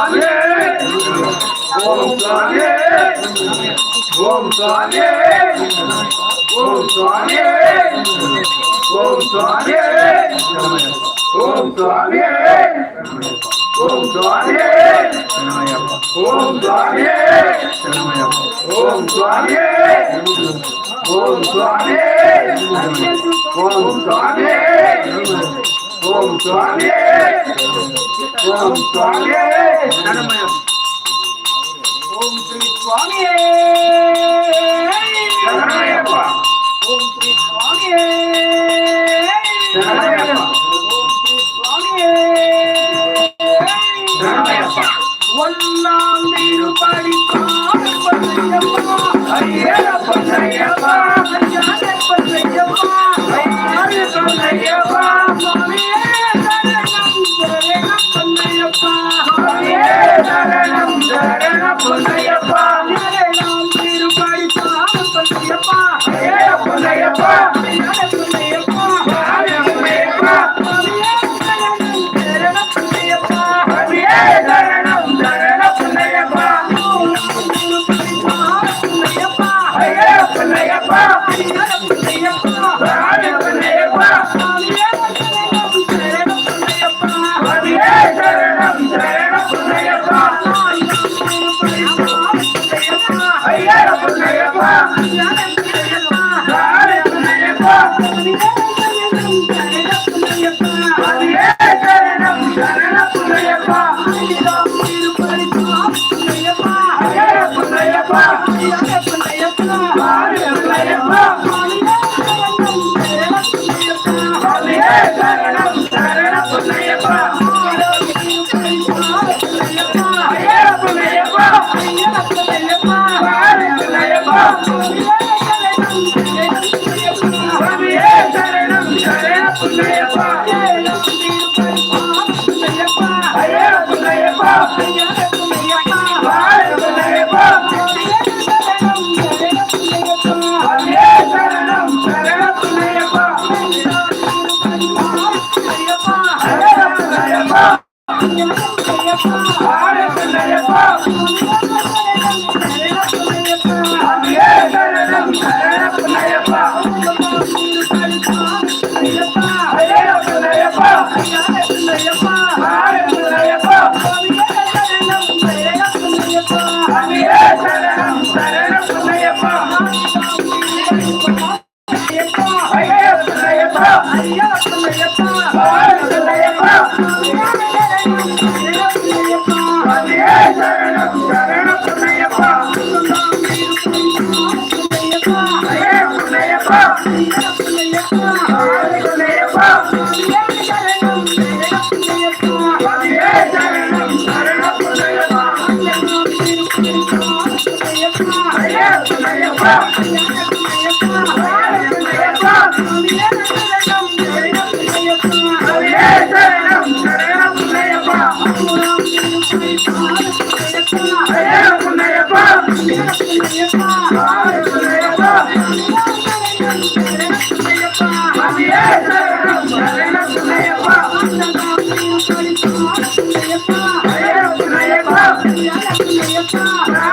स्वामी ओम स्वामी ओम स्वामी ओम स्वामी ओम स्वामी ओम स्वामी ओम स्वामी ओम स्वामी ओम स्वामी ओम स्वामी ओम स्वामी ఓం స్వామి. ఓం స్వామి ధనమయం ఓం శ్రీ స్వామి. Hallelujah. Yeah. 啊你 Nói là.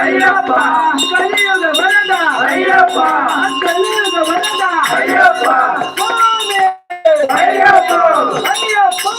Ayyappa ಕಲಿಯುಗ ಬರದ ಅಯ್ಯಪ್ಪ ಕಲಿಯುಗ ಬರದ ஐயப்பா ஐயப்பா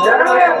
జగదేవ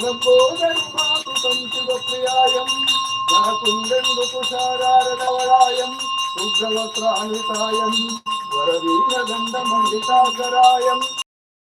నకోదర్మాకు సంచిత ప్రియాయం నరకుందెందుకు సారారదవరాయం ఉగ్రవస్త్రానుసాయం వరవీర గంధమండితాకరాయం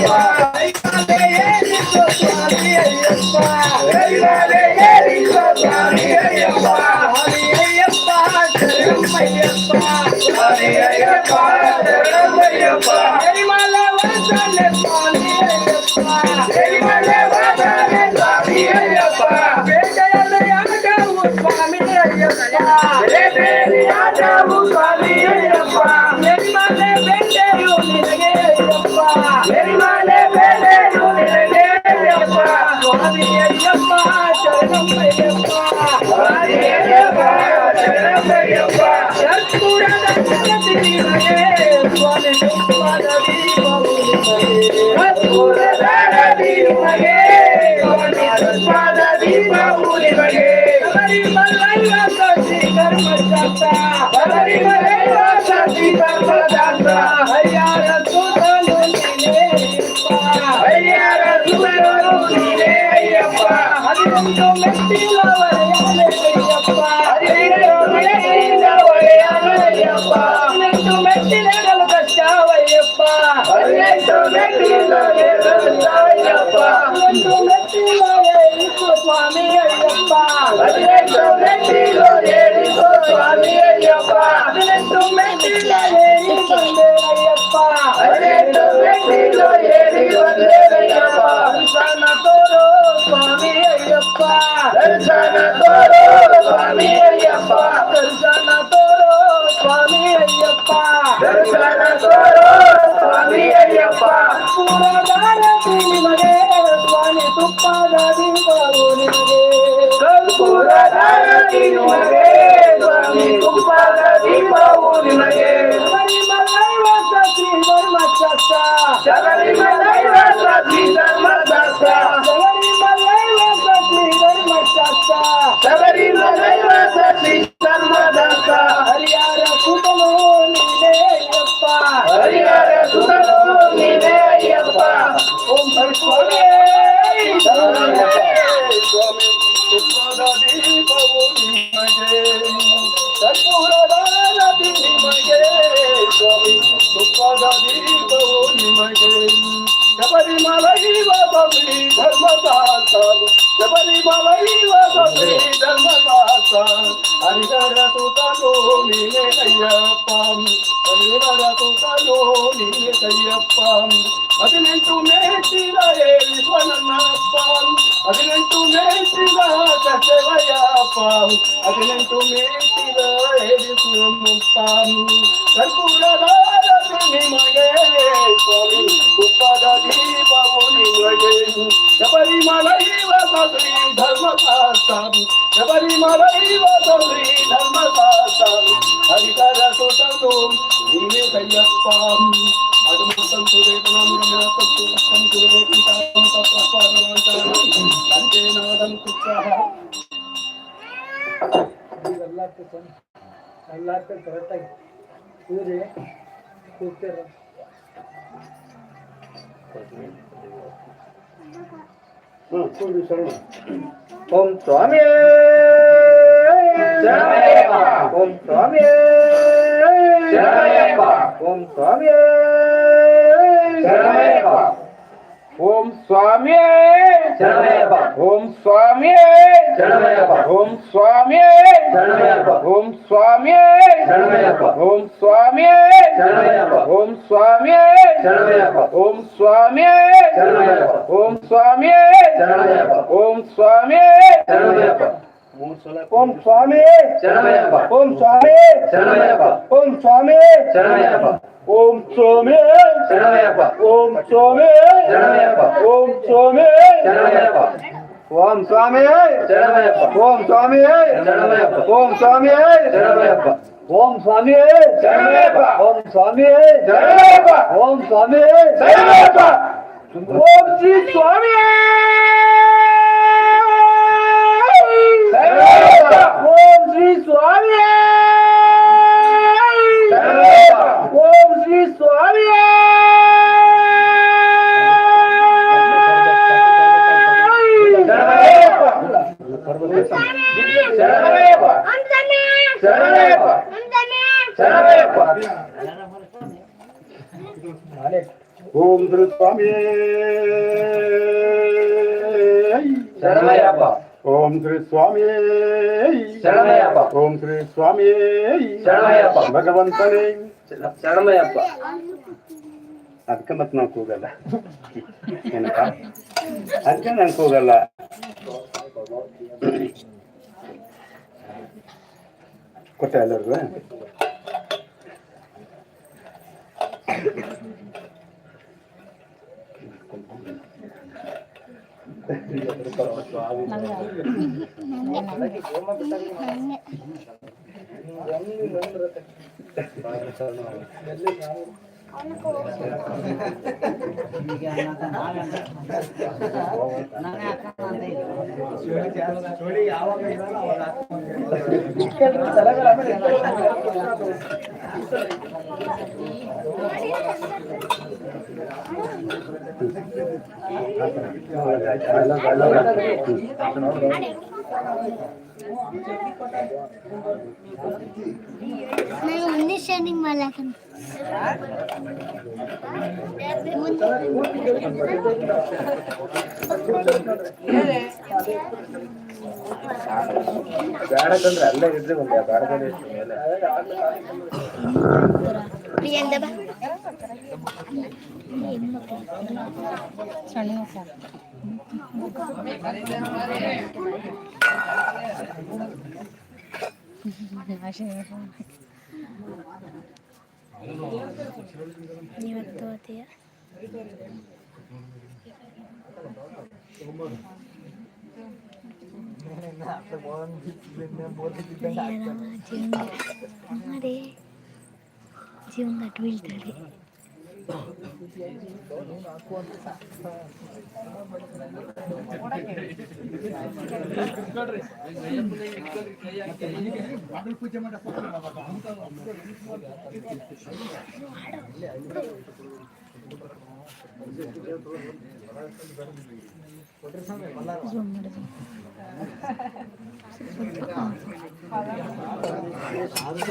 Yeah. ಹದಿನೆಂಟು ಮೆಟ್ಟಿಲವೇ ಇತ್ತು ಸ್ವಾಮಿ ಅಯ್ಯಪ್ಪ ಹದಿನೆಂಟು ಮೆಟ್ಟಿಲು ಏರಿಸೋ ಸ್ವಾಮಿ ಅಯ್ಯಪ್ಪ ಹದಿನೆಂಟು ಮೆಟ್ಟಿಲವೇ ಬಂದೆ ಅಯ್ಯಪ್ಪ ಹದಿನೆಂಟು ಮೆಟ್ಟಿಲು ಏರಿ ಬಂದೇನಯ್ಯಪ್ಪ ದರ್ಶನ ತೋರೋ ಸ್ವಾಮಿ ಅಯ್ಯಪ್ಪ ದರ್ಶನ ತೋರೋ ಸ್ವಾಮಿ ಅಯ್ಯಪ್ಪ ದರ್ಶನ ಹದಿನೆಂಟು ಮೇ ಶಿವ ಹದಿನೆಂಟು ಎಲ್ಲಾರ್ಕೊಂಡು ಕರೆಕ್ಟಾಗಿ ಇವ್ರಿ ಕೂಗ್ತಾರ ఓం స్వామి ఓం స్వామి ఓం స్వామి ಓಂ ಸ್ವಾಮಿ ಶರಣಯ್ಯಪ್ಪ. ಓಂ ಸ್ವಾಮಿ ಶರಣಯ್ಯಪ್ಪ. ಓಂ ಸ್ವಾಮಿ ಶರಣಯ್ಯಪ್ಪ. ಓಂ ಸ್ವಾಮಿ ಶರಣಯ್ಯಪ್ಪ. ಓಂ ಸ್ವಾಮಿ ಶರಣಯ್ಯಪ್ಪ. ಓಂ ಸ್ವಾಮಿ ಶರಣಯ್ಯಪ್ಪ. ಓಂ ಸ್ವಾಮಿ ಶರಣಯ್ಯಪ್ಪ. ಓಂ ಸ್ವಾಮಿ ಶರಣಯ್ಯಪ್ಪ. ಓಂ ಸ್ವಾಮಿ ಶರಣಯ್ಯಪ್ಪ. ఓం స్వామి ఓం స్వామి ఓం స్వామి ఓం స్వామి ఓం స్వామి ఓం స్వామి ఓం స్వామి ఓం స్వామి ఓం స్వామి ఓం స్వామి ఓం స్వామి ఓం స్వామి ఓం శ్రీ స్వామి శ్రీ స్వామి! ఓం శ్రీ స్వామి! ఓం శ్రీ స్వామి! శరణయ్యప్ప ಓಂ ಶ್ರೀ ಸ್ವಾಮಿಯೇ ಶರಣಮಯಪ್ಪ ಓಂ ಶ್ರೀ ಸ್ವಾಮಿಯೇ ಶರಣಮಯಪ್ಪ ಭಗವಂತನೇ. ಶರಣಮಯಪ್ಪ ಅದಕ್ಕೆ ಮತ್ತೆ ನಾನು ಕೂಗಲ್ಲ. ಏನಪ್ಪ? ಅದಕ್ಕೆ ನಾನು ಕೂಗಲ್ಲ. ಕೊಟ್ಟೆ ಎಲ್ಲರಿಗೂ? ಯಾವಾಗ నేను ఉంది షేడింగ్ మళ్ళా ಬೇಡಕಂದ್ರೆ ಅಲ್ಲೇ ಇದ್ರೆ ಒಂದು ಬೇಡಕಂದ್ರೆ ಎಷ್ಟು ಮೇಲೆ ಪ್ರಿಯಂದ ಬಾ ನೀವತ್ತು ತಗೋತೀಯ ಜೀವನ ಅಮ್ಮರೇ ಜೀವನ ಅಟ್ಟು ಬೀಳ್ತಾಳೆ ಸಾಧಿಸ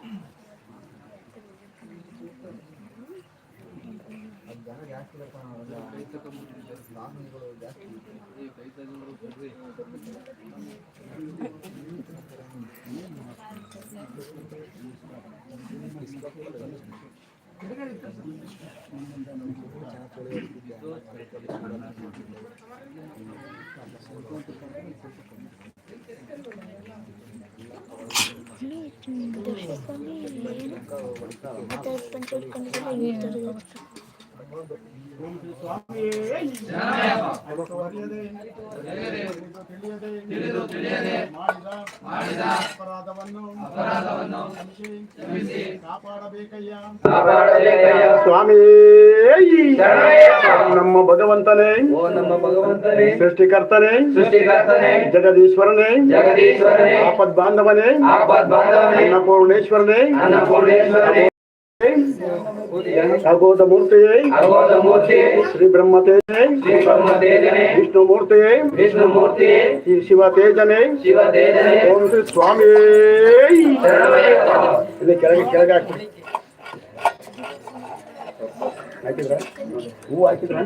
ದರ್ಶಿಸ್ಕೊಂಡು ಏನು ಪಂಚ ಇಡ್ಕೊಂಡು ತಿಳಿದು ತಿಳಿಯದೆ ಮಾಡಿದ ಅಪರಾಧವನ್ನು ಅಪರಾಧವನ್ನು ಕ್ಷಮಿಸಿ ಕಾಪಾಡಬೇಕಯ್ಯ ಸ್ವಾಮಿ ಶರಣಯ್ಯಪ್ಪ. ನಮ್ಮ ಭಗವಂತನೇ ಓ ನಮ್ಮ ಭಗವಂತನೇ ಸೃಷ್ಟಿಕರ್ತನೇ ಸೃಷ್ಟಿಕರ್ತನೇ ಜಗದೀಶ್ವರನೇ ಜಗದೀಶ್ವರನೇ ಆಪದ್ ಬಾಂಧವನೇ ಆಪದ್ ಬಾಂಧವನೇ ಅನ್ನಪೂರ್ಣೇಶ್ವರನೇ ಅನ್ನಪೂರ್ಣೇಶ್ವರನೇ ಅಗೋಧ ಮೂರ್ತಿಯೇ ಅಗೋಧ ಮೂರ್ತಿ ಶ್ರೀ ಬ್ರಹ್ಮತೇಜನೇ ಶ್ರೀ ಬ್ರಹ್ಮ ತೇಜನೇ ವಿಷ್ಣು ಮೂರ್ತಿಯೇ ವಿಷ್ಣು ಮೂರ್ತಿ ಶ್ರೀ ಶಿವ ತೇಜನೇ ಶಿವ ತೇಜನೇ ಓಂ ಶ್ರೀ ಸ್ವಾಮಿ ಶರಣಯ್ಯಪ್ಪ. ಇಲ್ಲಿ ಕೆಳಗೆ ಕೆಳಗೆ ಹಾಕಿ ಹಾಕಿದ್ರ ಹೂ ಹಾಕಿದ್ರ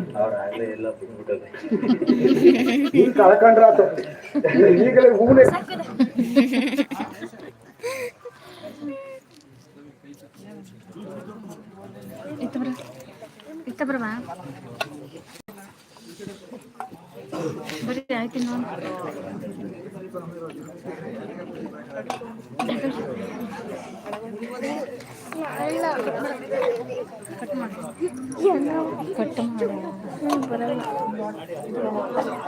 ಈಗ ಕಳ್ಕೊಂಡ್ರಾತು ಈಗಲೇ ಹೂನೇ ಕಟ್ ಮಾಡಿ ಕಟ್ ಮಾಡಿ ಬರಲ್ಲ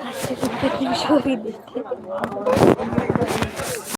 ಅಷ್ಟೇ ನಿಮಿಷ ಹೋಗಿದ್ದೆ